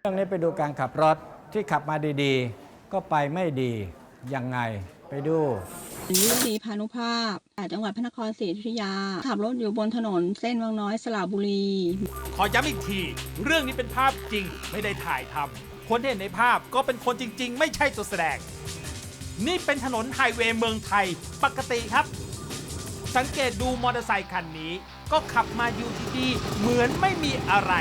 เรื่องนี้ไปดูการขับรถที่ขับมาดีๆ ก็ไปไม่ดียังไงไปดูยุดีพานุภาพจากจังหวัดพระนครศรีอยุธยา ขับรถอยู่บนถนนเส้นวังน้อยสระบุรี ขอย้ำอีกที เรื่องนี้เป็นภาพจริงไม่ได้ถ่ายทำคนที่เห็นในภาพก็เป็นคนจริง ๆ ไม่ใช่ตัวแสดง นี่เป็นถนนไฮเวย์เมืองไทยปกติครับ สังเกตดูมอเตอร์ไซคันนี้ ก็ขับมาอยู่ดีๆเหมือนไม่มีอะไร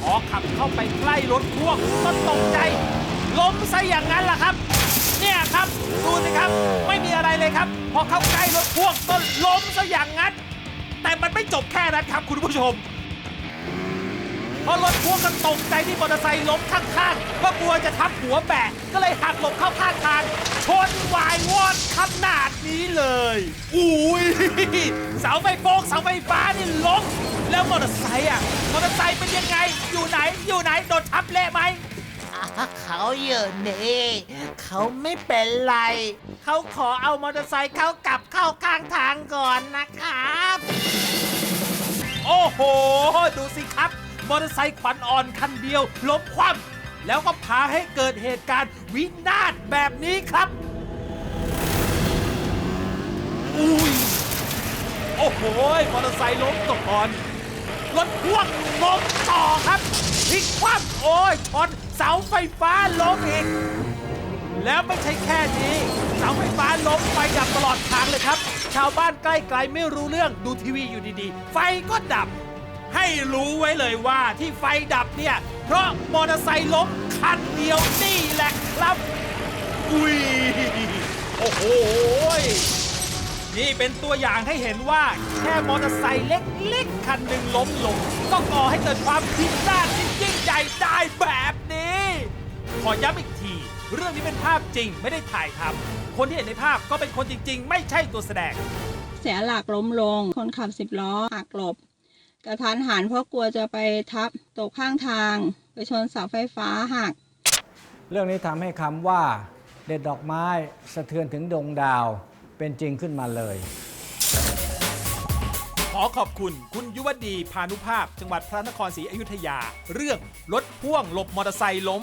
พอขับเข้าไปใกล้รถพ่วงก็ตกใจ ล้มซะอย่างนั้นล่ะครับ เนี่ยครับ ดูสิครับ ไม่มีอะไรเลยครับ พอเข้าใกล้รถพ่วงก็ล้มซะอย่างนั้น แต่มันไม่จบแค่นั้นครับคุณผู้ชม พอรถพ่วงก็ตกใจที่มอเตอร์ไซค์ล้มข้างๆก็กลัวจะทับหัวแบะก็เลยหักหลบเข้าข้างทางชนวายวอดขนาดนี้เลยอุ้ยเสาไฟโฟงเสาไฟฟ้านี่ล้มแล้วมอเตอร์ไซค์อะมอเตอร์ไซค์เป็นยังไง อยู่ไหนอยู่ไหนโดนทับเละไหมอะเขาอยู่นี่เขาไม่เป็นไร เขาขอเอามอเตอร์ไซค์เขากลับเข้าข้างทางก่อนนะครับ โอ้โห ดูสิครับ มอเตอร์ไซค์ขวัญอ่อนคันเดียวล้มคว่ำแล้วก็พาให้เกิดเหตุการณ์วินาศแบบนี้ครับ อุ้ย โอ้โหมอเตอร์ไซค์ล้มตกก่อน รถพ่วงล้มต่อครับพลิกคว่ำโอ้ยชนเสาไฟฟ้าล้มอีก แล้วไม่ใช่แค่นี้ เสาไฟฟ้าล้มไฟดับตลอดทางเลยครับ ชาวบ้านใกล้ๆไม่รู้เรื่องดูทีวีอยู่ดีๆ ไฟก็ดับ ให้รู้ไว้เลยว่าที่ไฟดับเนี่ย เพราะมอเตอร์ไซค์ล้มคันเดียวนี่แหละครับ อุ้ย โอ้โหยนี่เป็นตัวอย่างให้เห็นว่าแค่มอเตอร์ไซค์เล็กๆ คันหนึ่งล้มลง ก็ก่อให้เกิดความพินาศที่ยิ่งใหญ่ได้แบบนี้ ขอย้ำอีกที เรื่องนี้เป็นภาพจริงไม่ได้ถ่ายทำคนที่เห็นในภาพก็เป็นคนจริง ๆ ไม่ใช่ตัวแสดง เสียหลักล้มลง คนขับสิบล้อหักหลบ กระทันหันเพราะกลัวจะไปทับตกข้างทาง ไปชนเสาไฟฟ้าหัก เรื่องนี้ทำให้คำว่า เด็ดดอกไม้สะเทือนถึงดวงดาวเป็นจริงขึ้นมาเลย ขอขอบคุณคุณยุวดีพานุภาพ จังหวัดพระนครศรีอยุธยา เรื่องรถพ่วงหลบมอเตอร์ไซค์ล้ม